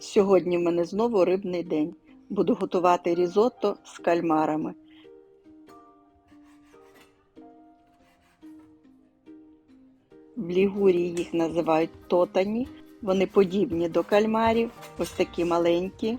Сьогодні в мене знову рибний день. Буду готувати різотто з кальмарами. В Лігурії їх називають тотані. Вони подібні до кальмарів, ось такі маленькі.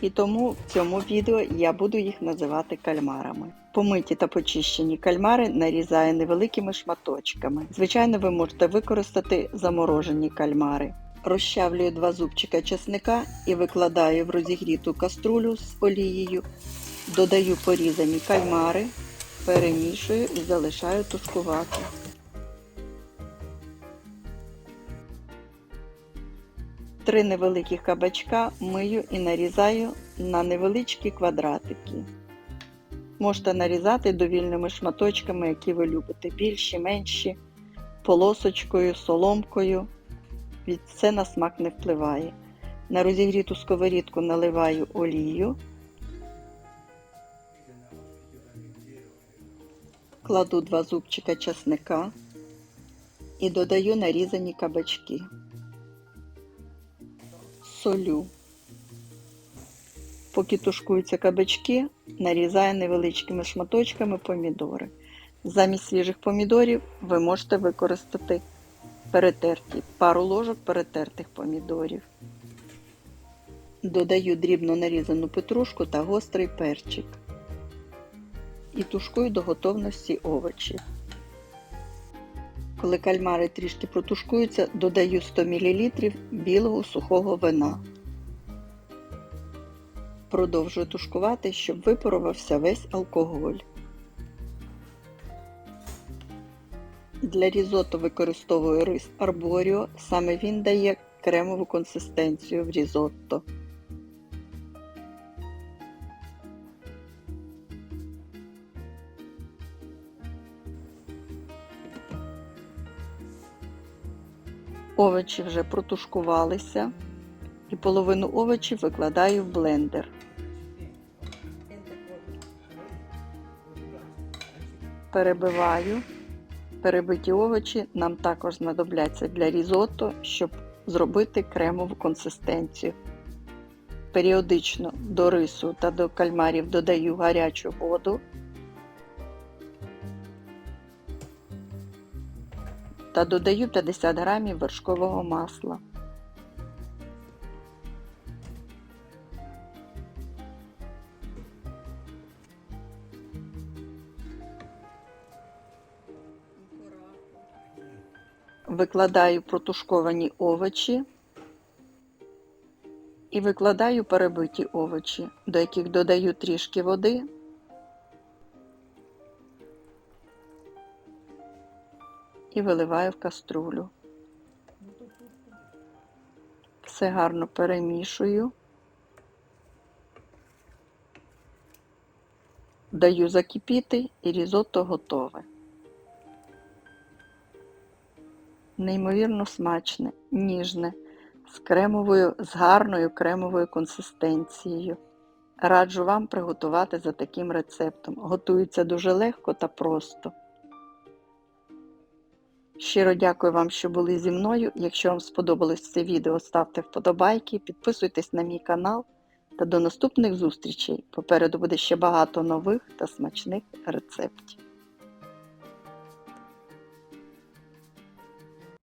І тому в цьому відео я буду їх називати кальмарами. Помиті та почищені кальмари нарізаю невеликими шматочками. Звичайно, ви можете використати заморожені кальмари. Розчавлюю два зубчика чесника і викладаю в розігріту каструлю з олією. Додаю порізані кальмари, перемішую і залишаю тушкувати. Три невеликих кабачка мию і нарізаю на невеличкі квадратики. Можете нарізати довільними шматочками, які ви любите, більші, менші, полосочкою, соломкою. Від це на смак не впливає. На розігріту сковорідку наливаю олію, кладу два зубчика чесника і додаю нарізані кабачки. Солю. Поки тушкуються кабачки, нарізаю невеличкими шматочками помідори. Замість свіжих помідорів ви можете використати перетерті, пару ложок перетертих помідорів. Додаю дрібно нарізану петрушку та гострий перчик. І тушкую до готовності овочі. Коли кальмари трішки протушкуються, додаю 100 мл білого сухого вина. Продовжую тушкувати, щоб випарувався весь алкоголь. Для різотто використовую рис арборіо, саме він дає кремову консистенцію в різотто. Овочі вже протушкувалися і половину овочів викладаю в блендер. Перебиваю. Перебиті овочі нам також знадобляться для різотто, щоб зробити кремову консистенцію. Періодично до рису та до кальмарів додаю гарячу воду та додаю 50 г вершкового масла. Викладаю протушковані овочі і викладаю перебиті овочі, до яких додаю трішки води. І виливаю в каструлю. Все гарно перемішую. Даю закипіти і різотто готове. Неймовірно смачне, ніжне, з кремовою, з гарною кремовою консистенцією. Раджу вам приготувати за таким рецептом. Готується дуже легко та просто. Щиро дякую вам, що були зі мною. Якщо вам сподобалось це відео, ставте вподобайки, підписуйтесь на мій канал та до наступних зустрічей. Попереду буде ще багато нових та смачних рецептів.